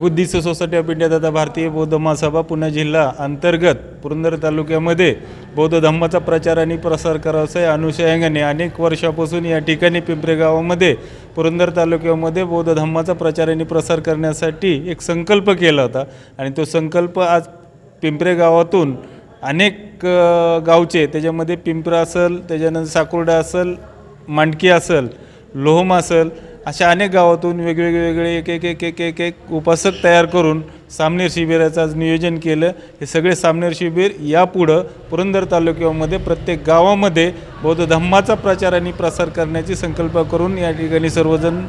Buddhist society of India तथा भारतीय बौद्ध महासभा पुणे जिल्हा अंतर्गत पुरंदर तालुक्यामध्ये बौद्ध धम्माचा प्रचार आणि प्रसार करावाचा या अनुषंगाने अनेक वर्षापासून या ठिकाणी पिंपरे गावामध्ये पुरंदर तालुक्यामध्ये बौद्ध धम्माचा प्रचार आणि प्रसार करण्यासाठी एक संकल्प केला होता. आणि तो संकल्प आज पिंपरे गावातून अनेक गावचे त्याच्यामध्ये पिंपरा असेल त्याच्यानंतर साकुर्डा असेल मांडकी असेल लोहम असेल अशा अनेक गावातून वेगवेगळे वेगळे एक एक एक एक एक एक उपासक तयार करून सामनेर शिबिराचं आज नियोजन केलं. हे सगळे सामनेर शिबिर यापुढं पुरंदर तालुक्यामध्ये प्रत्येक गावामध्ये बौद्ध धम्माचा प्रचार आणि प्रसार करण्याची संकल्प करून या ठिकाणी सर्वजण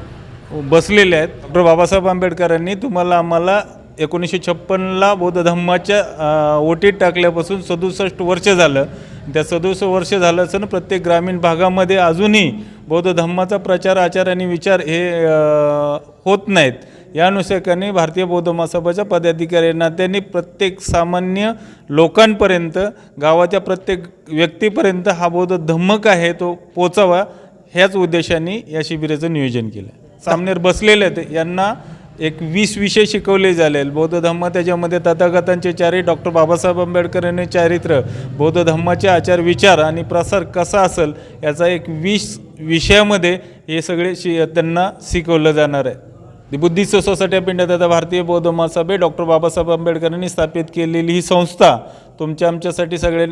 बसलेले आहेत. डॉक्टर बाबासाहेब आंबेडकरांनी तुम्हाला आम्हाला एकोणीसशे छप्पनला बौद्ध धम्माच्या ओटीत टाकल्यापासून सदुसष्ट वर्ष झालं. त्या सदुसष्ट वर्ष झालं असं प्रत्येक ग्रामीण भागामध्ये अजूनही बौद्ध धम्माचा प्रचार आचार आणि विचार हे होत नाहीत. या अनुषंगाने भारतीय बौद्ध महासभाच्या पदाधिकारी त्यांनी प्रत्येक सामान्य लोकांपर्यंत गावाच्या प्रत्येक व्यक्तीपर्यंत हा बौद्ध धम्म काय आहे तो पोचावा ह्याच उद्देशाने या शिबिराचं नियोजन केलं. सामनेर बसलेले आहेत यांना एक वीस विषय शिकवले जाईल बौद्ध धम्म त्याच्यामध्ये तथागतांचे चारित्र डॉक्टर बाबासाहेब आंबेडकर यांनी चारित्र बौद्ध धम्माचे आचार विचार आणि प्रसार कसा असेल याचा एक वीस विषयामध्ये हे सगळे शि त्यांना शिकवलं जाणार आहे. The Buddhist society of India तथा भारतीय बौद्ध महासभे डॉक्टर बाबासाहेब आंबेडकरांनी स्थापित केलेली ही संस्था तुमच्या आमच्यासाठी सगळे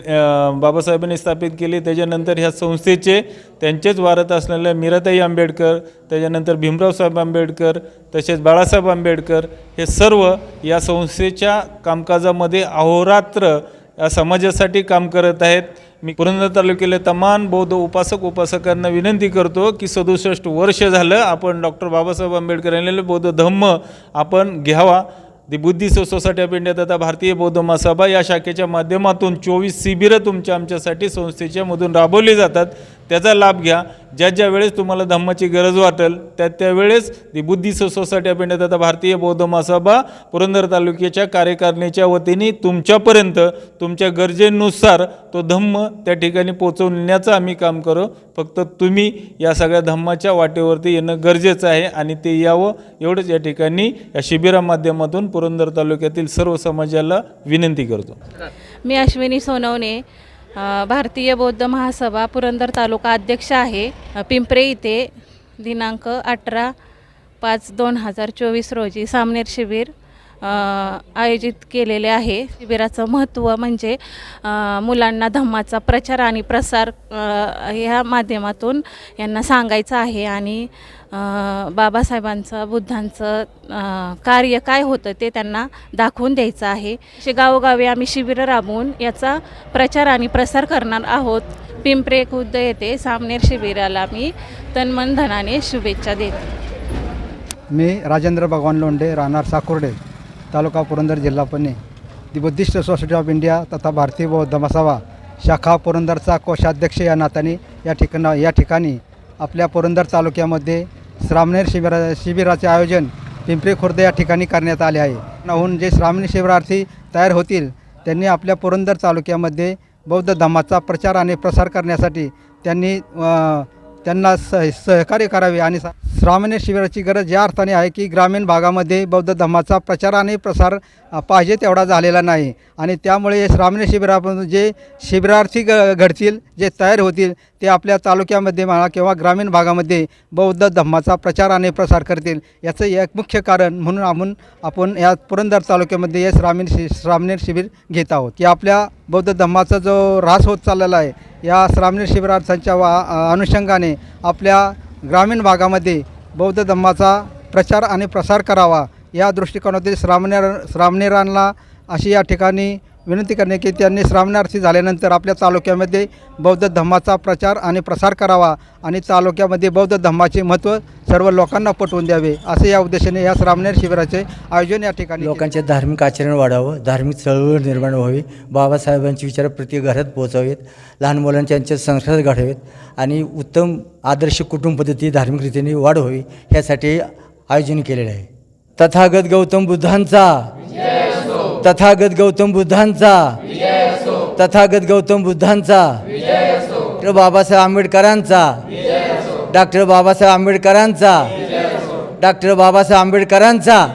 बाबासाहेबांनी स्थापित केली. त्याच्यानंतर ह्या संस्थेचे त्यांचेच वारत असलेले मीराताई आंबेडकर त्याच्यानंतर भीमरावसाहेब आंबेडकर तसेच बाळासाहेब आंबेडकर हे सर्व या संस्थेच्या कामकाजामध्ये अहोरात्र या समाजासाठी काम करत आहेत. मी पुरंदर तालुक्याला तमाम बौद्ध उपासक उपासकांना विनंती करतो की सदुसष्ट वर्ष झालं आपण डॉक्टर बाबासाहेब आंबेडकर यांनी बौद्ध धम्म आपण घ्यावा. The Buddhist society of India तथा भारतीय बौद्ध महासभा या शाखेच्या माध्यमातून चोवीस शिबिरं तुमच्या आमच्यासाठी संस्थेच्या मधून राबवली जातात. त्याचा लाभ घ्या. ज्या ज्या वेळेस तुम्हाला धम्माची गरज वाटेल त्या त्यावेळेस the Buddhist society of India तथा भारतीय बौद्ध महासभा पुरंदर तालुक्याच्या कार्यकारिणीच्या वतीने तुमच्यापर्यंत तुमच्या गरजेनुसार तो धम्म त्या ठिकाणी पोचवण्याचं आम्ही काम करू. फक्त तुम्ही या सगळ्या धम्माच्या वाटेवरती येणं गरजेचं आहे आणि ते यावं एवढंच या ठिकाणी या शिबिरा माध्यमातून पुरंदर तालुक्यातील सर्व समाजाला विनंती करतो. मी अश्विनी सोनवणे भारतीय बौद्ध महासभा पुरंदर तालुका अध्यक्ष आहे. पिंपरे इथे दिनांक अठरा पाच दोन हजार चोवीस रोजी सामनेर शिबिर आयोजित केलेले आहे. शिबिराचं महत्त्व म्हणजे मुलांना धम्माचा प्रचार आणि प्रसार ह्या माध्यमातून यांना सांगायचं आहे आणि बाबासाहेबांचं बुद्धांचं कार्य काय होतं ते त्यांना दाखवून द्यायचं आहे. असे गावोगावी आम्ही शिबिरं राबवून याचा प्रचार आणि प्रसार करणार आहोत. पिंपरे खुद्द येथे सामनेर शिबिराला मी तन्मन धनाने शुभेच्छा देते. मी राजेंद्र भगवान लोंढे राहणार साकुर्डे. तालुका पुरंदर जिल्हा Pune. The Buddhist society of India तथा भारतीय बौद्ध मसावा शाखा पुरंदरचा कोषाध्यक्ष या नात्याने या ठिकाणा या ठिकाणी आपल्या पुरंदर तालुक्यामध्ये श्रामणेर शिबिरा शिबिराचे आयोजन पिंपरी खुर्द या ठिकाणी करण्यात आले आहे. नाहून जे श्रामणी शिबिरार्थी तयार होतील त्यांनी आपल्या पुरंदर तालुक्यामध्ये बौद्ध धम्माचा प्रचार आणि प्रसार करण्यासाठी त्यांनी त्यांना सह सहकार्य करावे आणि सा- श्रामणे शिबिराची गरज या अर्थाने आहे की ग्रामीण भागामध्ये बौद्ध धर्माचा प्रचार आणि प्रसार पाहिजे तेवढा झालेला नाही. आणि त्यामुळे हे श्रामणे शिबिरापासून जे शिबिरार्थी ग घडतील जे तयार होतील ते आपल्या तालुक्यामध्ये म्हणा किंवा ग्रामीण भागामध्ये बौद्ध धम्माचा प्रचार आणि प्रसार करतील. याचं एक मुख्य कारण म्हणून आपण आपण या पुरंदर तालुक्यामध्ये हे श्रामीण शि श्रामणेर शिबिर घेत आहोत. की आपल्या बौद्ध धम्माचा जो ऱ्हास होत चाललेला आहे या श्रामणेर शिबिरार्थांच्या वा अनुषंगाने आपल्या ग्रामीण भागामध्ये बौद्ध धम्माचा प्रचार आणि प्रसार करावा या दृष्टिकोनातील श्रामणेर श्रामनेरांना अशी या ठिकाणी विनंती करणे की त्यांनी श्रामणार्थी झाल्यानंतर आपल्या तालुक्यामध्ये बौद्ध धम्माचा प्रचार आणि प्रसार करावा आणि तालुक्यामध्ये बौद्ध धम्माचे महत्त्व सर्व लोकांना पटवून द्यावे असे या उद्देशाने या श्रामनेर शिबिराचे आयोजन या ठिकाणी लोकांचे धार्मिक आचरण वाढावं धार्मिक चळवळ निर्माण व्हावी बाबासाहेबांचे विचार प्रति घरात पोहोचावेत लहान मुलांचे यांचे संस्कार घडावेत आणि उत्तम आदर्श कुटुंब पद्धती धार्मिक रीतीने वाढ व्हावी ह्यासाठी आयोजन केलेलं आहे. तथागत गौतम बुद्धांचा. तथागत गौतम बुद्धांचा. तथागत गौतम बुद्धांचा. डॉक्टर बाबासाहेब आंबेडकरांचा. डॉक्टर बाबासाहेब आंबेडकरांचा. डॉक्टर बाबासाहेब आंबेडकरांचा.